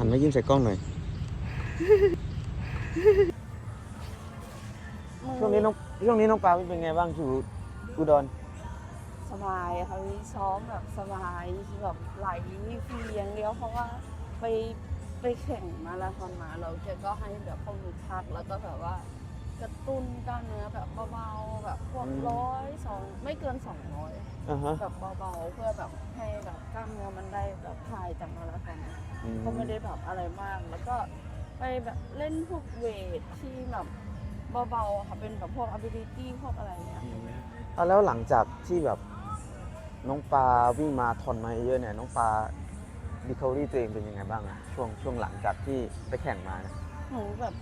หันมายิ้มใส่กล้องหน่อย ช่วงนี้น้องช่วงนี้น้องปาเป็นไงบ้างอยู่อุดรสบายค่ะพี่ซ้อมแบบสบายแบบไหลฟรีอย่างเดียวเพราะว่าไปไปแข่งมาราธอนมาเราแกก็ให้แบบข้อมูลพักแล้วก็แบบว่ากระตุ้นกล้ามเนื้อแบบเบาๆแบบพวกอืมร้อยสองไม่เกินสองร้อยอ่าฮะแบบเบาๆเพื่อแบบให้แบบกล้ามเนื้อมัน จากมาราธอนอืมก็ไม่ได้แบบอะไรมาก แล้วก็ไปแบบเล่นพวกเวทที่แบบเบาๆอะค่ะเป็นแบบพวก ability พวกอะไรเงี้ยอะแล้วหลังจากที่แบบน้องปลาวิ่งมาทอนมาเยอะเนี่ยน้องปลาดีคารี่ตัวเองเป็นยังไงบ้างอะช่วงช่วงหลังจากที่ไปแข่งมาเนี่ยหนูแบบ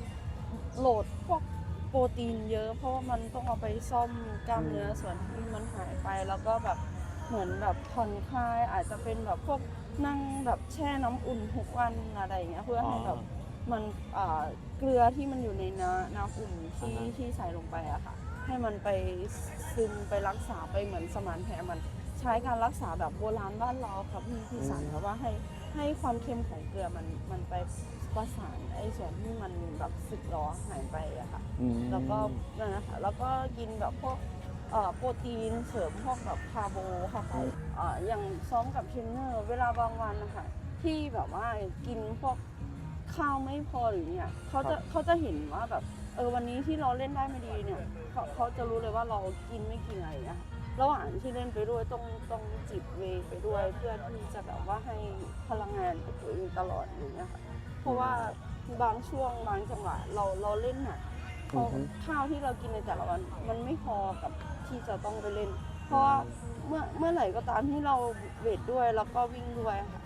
โหลดพวกโปรตีนเยอะ เพราะว่ามันต้องเอาไปซ่อมกล้ามเนื้อส่วนที่มันหายไปแล้วก็แบบ เหมือนแบบผ่อนคลายอาจจะเป็นแบบพวกนั่งแบบแช่น้ำอุ่นทุกวันอะไรอย่างเงี้ยเพื่อให้แบบมันอ่าเกลือที่มันอยู่ในน้ำน้ำอุ่นที่ที่ใส่ลงไปอะค่ะ ให้มันไปซึมไปรักษาไปเหมือนสมานแผลมันใช้การรักษาแบบโบราณบ้านเราครับพี่พี่สันเพราะว่าให้ให้ความเค็มของเกลือมันมันไปประสานไอ้ส่วนที่มันแบบสึกหรอหายไปอะค่ะอืมแล้วก็นั่นนะคะแล้วก็กินแบบพวกเอ่อ โปรตีนเสริมพวกแบบคาร์โบเข้าไปเอ่ออย่างซ้อมกับเทรนเนอร์ เวลาบางวันนะคะที่แบบว่ากินพวกข้าวไม่พอหรือเนี่ยเขาจะเขาจะเห็นว่าแบบเออวันนี้ที่เราเล่นได้ไม่ดีเนี่ยเขาเขาจะรู้เลยว่าเรากินไม่กินอะไรอย่างเงี้ยระหว่างที่เล่นไปด้วยต้องต้องจิบเวย์ไปด้วย เพื่อที่จะแบบว่าให้พลังงานกับตัวเองตลอดอย่างเงี้ยค่ะเพราะว่าบางช่วงบางจังหวะเราเราเล่นหนักเพราะข้าวที่เรากินในแต่ละวันมันไม่พอกับ ที่จะต้องไปเล่น เพราะว่าเมื่อเมื่อไหร่ก็ตามที่เราเวทด้วยแล้วก็วิ่งด้วยค่ะ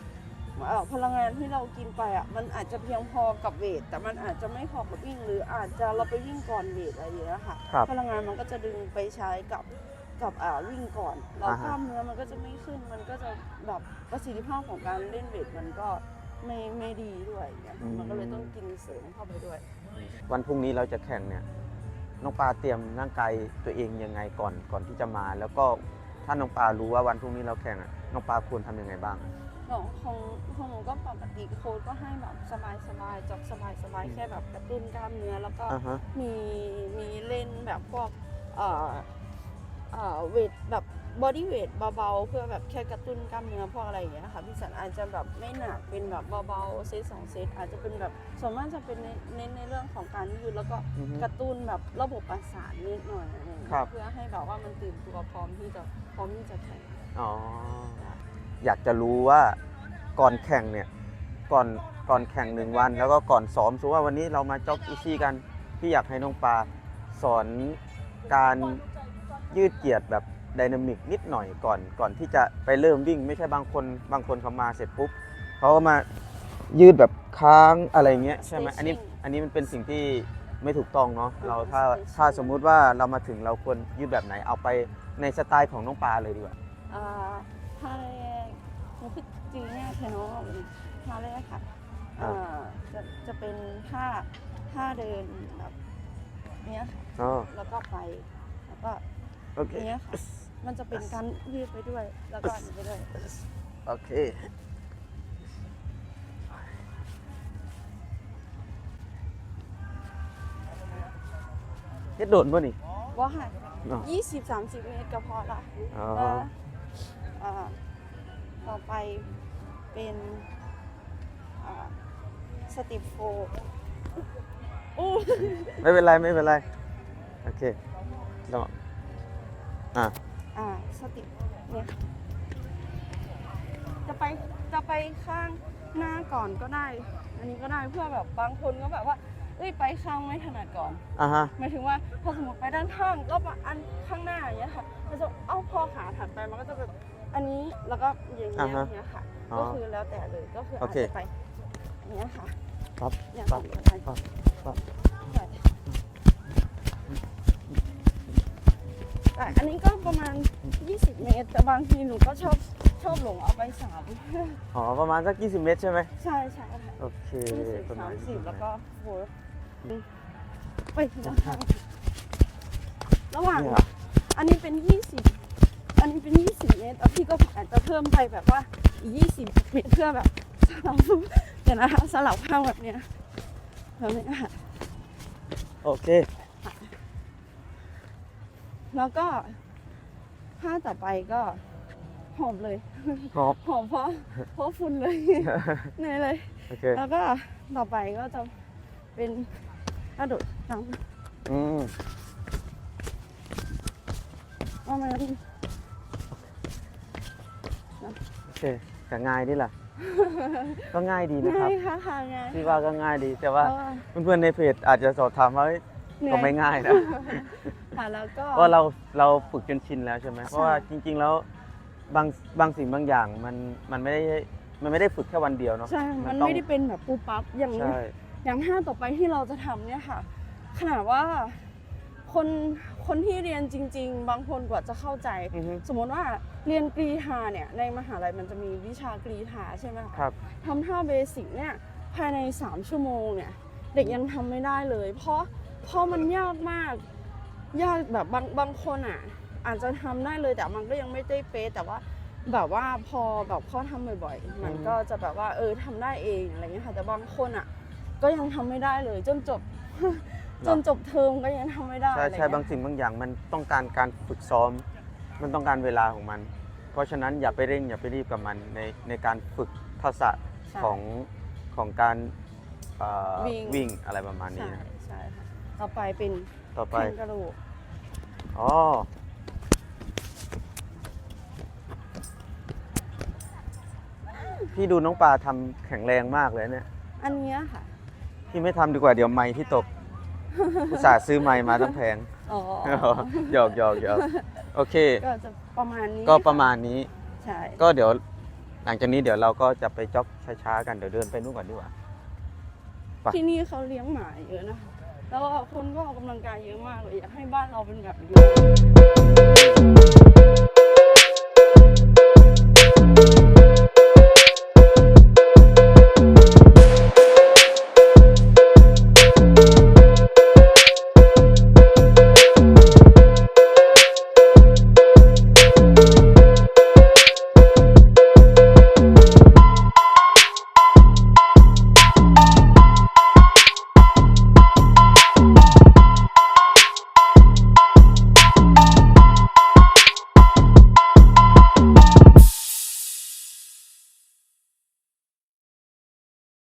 เอ่อพลังงานที่เรากินไปอะมันอาจจะเพียงพอกับเวทแต่มันอาจจะไม่พอกับวิ่ง หรืออาจจะเราไปวิ่งก่อนเวทอะไรอย่างเงี้ยค่ะ ครับ พลังงานมันก็จะดึงไปใช้กับกับอ่าวิ่งก่อนแล้วอ่าฮะ กล้ามเนื้อมันก็จะไม่ขึ้นมันก็จะแบบประสิทธิภาพของการเล่นเวทมันก็ไม่ไม่ดีด้วยอย่างเงี้ยมันก็เลยต้องกินเสริมเข้าไปด้วย วันพรุ่งนี้เราจะแข่งเนี่ย น้องปลาเตรียมร่างกายตัวเองยังไงก่อนก่อนที่จะมา แล้วก็ถ้าน้องปลารู้ว่าวันพรุ่งนี้เราแข่งอะน้องปลาควรทำยังไงบ้าง ของของของหนูก็ปกติโค้ชก็ให้แบบสบายสบายๆจอกสบายสบายๆแค่แบบกระตุ้นกล้ามเนื้อแล้วก็ อ่าฮะ มีมีเล่นแบบพวกเอ่อ เอ่อเวทแบบบอดี้เวทเบาๆ เพื่อแบบแค่กระตุ้นกล้ามเนื้อพวกอะไรอย่างเงี้ยค่ะพี่สันอาจจะแบบไม่หนักเป็นแบบเบาๆเซตสองเซตอาจจะเป็นแบบส่วนมากจะเป็นในเน้นในเรื่องของการยืดแล้วก็อือฮึกระตุ้นแบบระบบประสาทนิดหน่อยอะไรอย่างเงี้ยครับเพื่อให้แบบว่ามันตื่นตัวพร้อมที่จะพร้อมที่จะแข่ง อ๋อ อยากจะรู้ว่าก่อนแข่งเนี่ย ก่อนก่อนแข่งหนึ่งวัน แล้วก็ก่อนซ้อมสมมติว่าวันนี้เรามาจ็อกอีซี่กัน พี่อยากให้น้องปลาสอนการ ยืดเหยียดแบบไดนามิกนิดหน่อยก่อนก่อนที่จะไปเริ่มวิ่ง ไม่ใช่บางคนบางคนเขามาเสร็จปุ๊บเขาก็มายืดแบบค้างอะไรเงี้ยใช่ไหมอันนี้อันนี้มันเป็นสิ่งที่ไม่ถูกต้องเนาะเราถ้าถ้าสมมุติว่าเรามาถึงเราควรยืดแบบไหนเอาไปในสไตล์ของน้องปลาเลยดีกว่าอ่าท่าแรกมันคือจีง่ายแค่น้องเอาเลยท่าแรกค่ะอ่าอ่าจะจะเป็นท่าท่าเดินแบบเนี้ยค่ะอ๋อแล้วก็ไปแล้วก็ โอเคเนี้ยค่ะ มันจะเป็นการยืดไปด้วย แล้วก็อันนี้ไปด้วย โอเค เฮ็ดโดนป่ะนี่ ว่าค่ะอ๋อยี่สิบสามสิบเมตรก็พอละอ๋อ แล้วอ่าต่อไปเป็นอ่าสติปโฟอู้ ไม่เป็นไร ไม่เป็นไร โอเคเรา อะอ่าสติเนี่ยจะไปจะไปข้างหน้าก่อนก็ได้ อันนี้ก็ได้เพื่อแบบบางคนก็แบบว่า เอ้ยไปข้างไม่ถนัดก่อนอะฮะ หมายถึงว่าพอสมมติไปด้านข้างก็มาอันข้างหน้าอย่างเงี้ยค่ะมันจะเอ้าพอขาถัดไปมันก็จะแบบอันนี้แล้วก็อย่างเงี้ยอ่าอฮะย่างเงี้ยค่ะ อ๋อก็คือแล้วแต่เลยก็คือโออาจเคจะไปอย่างเงี้ยค่ะครับอย่างปั๊บอื่นก็ได้ปั๊บปั๊บได้ แต่อันนี้ก็ประมาณ 20 เมตร แต่บางทีหนูก็ชอบชอบหลงเอาไปสามอ๋อประมาณสัก 20 เมตรใช่ไหมใช่ใช่ค่ะโอเคยี่สิบประสามาณมสิบ20แล้วก็โหไปทีละข้างระหว่าง เนี่ยเหรออันนี้เป็น 20 อันนี้เป็น 20 เมตรแล้วพี่ก็อาจจะเพิ่มไปแบบว่าอีก20 เมตรเพื่อแบบสลับเดี๋ยวนะคะสลับข้างแบบเนี้ยแบบนี้ค่ะโอเค แล้วก็ผ้าต่อไปก็หอมเลย หอบหอมเพราะเพราะฝุ่นเลย เหนื่อยเลย โอเค แล้วก็ต่อไปก็จะเป็นกระโดดน้อืมำประมาณโอเคก็ง่ายดีล่ะก็ง่ายดีนะครับง่ายค่ะค่ะง่าย พี่ว่าก็ง่ายดีแต่เพว่าราะว่า เพื่อนๆในเพจอาจจะสอบถามว่าเอ้ย เหนื่ก็อยไม่ง่ายนะค่ะแล้วก็ เพราะเราเราฝึกจนชินแล้วใช่ไหมใช่เพราะว่าจริง ๆ แล้วบางบางสิ่งบางอย่างมันมันไม่ได้มันไม่ได้ฝึกแค่วันเดียวเนาะใช่ มันต้องไม่ได้เป็นแบบปูปั๊บอย่าง ใช่ อย่างห้าต่อไปที่เราจะทำเนี่ยค่ะ ขนาดว่าคนคนที่เรียนจริง ๆ บางคนกว่าจะเข้าใจ อือฮึ สมมติว่าเรียนกรีธาเนี่ยในมหาลัยมันจะมีวิชากรีธาใช่ไหมคะครับ ทำท่าเบสิกเนี่ยภายใน 3 ชั่วโมงเนี่ยเด็กยังทำไม่ได้เลย เพราะ เพราะมันยากมาก ยากแบบบางบางคนอะ อาจจะทำได้เลยแต่มันก็ยังไม่ได้เป๊ะแต่ว่าแบบว่าพอแบบพอทำบ่อยๆ มันอืมก็จะแบบว่าเออทำได้เองอะไรเงี้ยค่ะแต่บางคนอะ ก็ยังทำไม่ได้เลยจนจบจนจบเทอมก็ยังทำไม่ได้ใช่อะไรใช่เงี้ยบางสิ่งบางอย่างมันต้องการการฝึกซ้อม มันต้องการเวลาของมัน เพราะฉะนั้นอย่าไปเร่งอย่าไปรีบกับมันในในการฝึกทักษะใช่ของของการเอ่อวิ่งวิ่งอะไรประมาณนี้ใช่นะใช่ค่ะ ต่อไปเป็นต่อไปแข่งกระโดดอ๋อ พี่ดูน้องปลาทำแข็งแรงมากเลยเนี่ย อันเนี้ยค่ะ พี่ไม่ทำดีกว่าเดี๋ยวไม้พี่ตก อุตส่าห์ซื้อไม้มาตั้งแพง อ๋อ หยอกหยอกหยอกโอเค ก็จะประมาณนี้ก็ประมาณนี้ ใช่ก็เดี๋ยว หลังจากนี้เดี๋ยวเราก็จะไปจ็อกช้าๆกันเดี๋ยวเดินไปนู่นก่อนดีกว่าไปที่นี่เขาเลี้ยงหมาเยอะนะคะ แล้วคนก็ออกกำลังกายเยอะมากเลยอยากให้บ้านเราเป็นแบบนี้